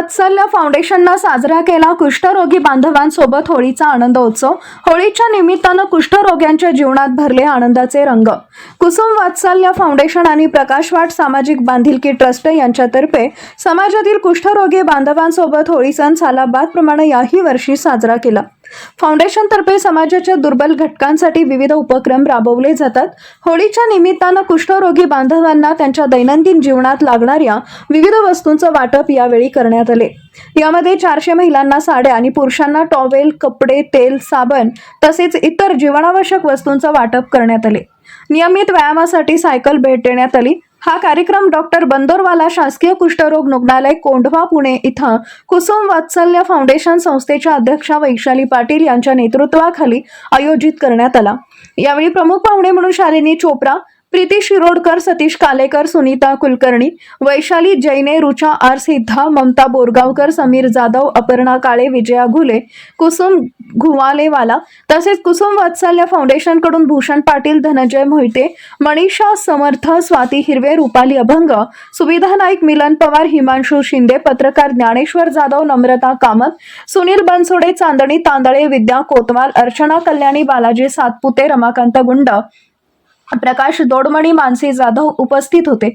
वात्सल्य फाउंडेशननं साजरा केला कुष्ठरोगी बांधवांसोबत होळीचा आनंदोत्सव. होळीच्या निमित्तानं कुष्ठरोग्यांच्या जीवनात भरले आनंदाचे रंग. कुसुम वात्सल्य फाउंडेशन आणि प्रकाशवाट सामाजिक बांधिलकी ट्रस्ट यांच्यातर्फे समाजातील कुष्ठरोगी बांधवांसोबत होळी सण सालाबादप्रमाणे याही वर्षी साजरा केला. फाउंडेशनतर्फे समाजाच्या दुर्बल घटकांसाठी विविध उपक्रम राबवले जातात. होळीच्या निमित्तानं कुष्ठरोगी बांधवांना त्यांच्या दैनंदिन जीवनात लागणाऱ्या विविध वस्तूंचं वाटप यावेळी करण्यात आले. यामध्ये चारशे महिलांना साड्या आणि पुरुषांना टॉवेल कपडे तेल साबण तसेच इतर जीवनावश्यक वस्तूंचं वाटप करण्यात आले. नियमित व्यायामासाठी सायकल भेट देण्यात आली. हा कार्यक्रम डॉक्टर बंदोरवाला शासकीय कुष्ठरोग रुग्णालय कोंढवा पुणे इथं कुसुम वात्सल्य फाउंडेशन संस्थेच्या अध्यक्षा वैशाली पाटील यांच्या नेतृत्वाखाली आयोजित करण्यात आला. यावेळी प्रमुख पाहुणे म्हणून शालिनी चोप्रा प्रीती शिरोडकर सतीश कालेकर सुनीता कुलकर्णी वैशाली जैने रुचा आर सिद्धा ममता बोरगावकर समीर जाधव अपर्णा काळे विजया घुले कुसुम घुवालेवाला तसेच कुसुम वात्सल्य फाउंडेशनकडून भूषण पाटील धनंजय मोहिते मनीषा समर्थ स्वाती हिरवे रुपाली अभंग सुविधा नाईक मिलन पवार हिमांशू शिंदे पत्रकार ज्ञानेश्वर जाधव नम्रता कामत सुनील बनसोडे चांदणी तांदळे विद्या कोतवाल अर्चना कल्याणी बालाजी सातपुते रमाकांत गुंड प्रकाश दोडमणी मानसी जाधव उपस्थित होते.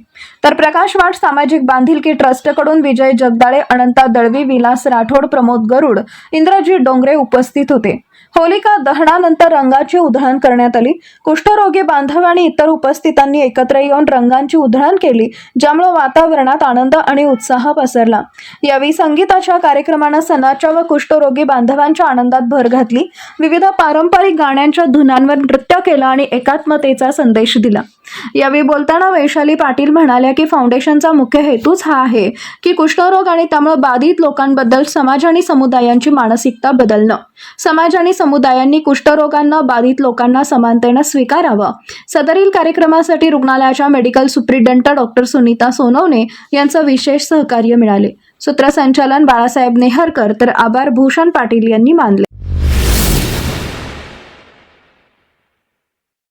तर प्रकाश वाट सामाजिक बांधिलकी ट्रस्टकडून विजय जगदाळे अनंता दळवी विलास राठोड प्रमोद गरुड इंद्रजीत डोंगरे उपस्थित होते. होलिका दहनानंतर रंगाची उधळण करण्यात आली. कुष्ठरोगी बांधव आणि इतर उपस्थितांनी एकत्र येऊन रंगांची उधळण केली ज्यामुळे वातावरणात आनंद आणि उत्साह पसरला. यावेळी संगीताच्या कार्यक्रमानं सणाच्या व कुष्ठरोगी बांधवांच्या आनंदात भर घातली. विविध पारंपरिक गाण्यांच्या धुनांवर नृत्य केलं आणि एकात्मतेचा संदेश दिला. यावेळी बोलताना वैशाली पाटील म्हणाल्या की फाउंडेशनचा मुख्य हेतूच हा आहे की कुष्ठरोग आणि त्यामुळे बाधित लोकांबद्दल समाज आणि समुदायांची मानसिकता बदलणं. समाज आणि समुदायांनी कुष्ठरोगांना बाधित लोकांना समानतेनं स्वीकारावं. सदरील कार्यक्रमासाठी रुग्णालयाच्या medical superintendent doctor Sunita Sonawane यांचं विशेष सहकार्य मिळाले. सूत्रसंचालन बाळासाहेब नेहरकर तर आभार भूषण पाटील यांनी मानले.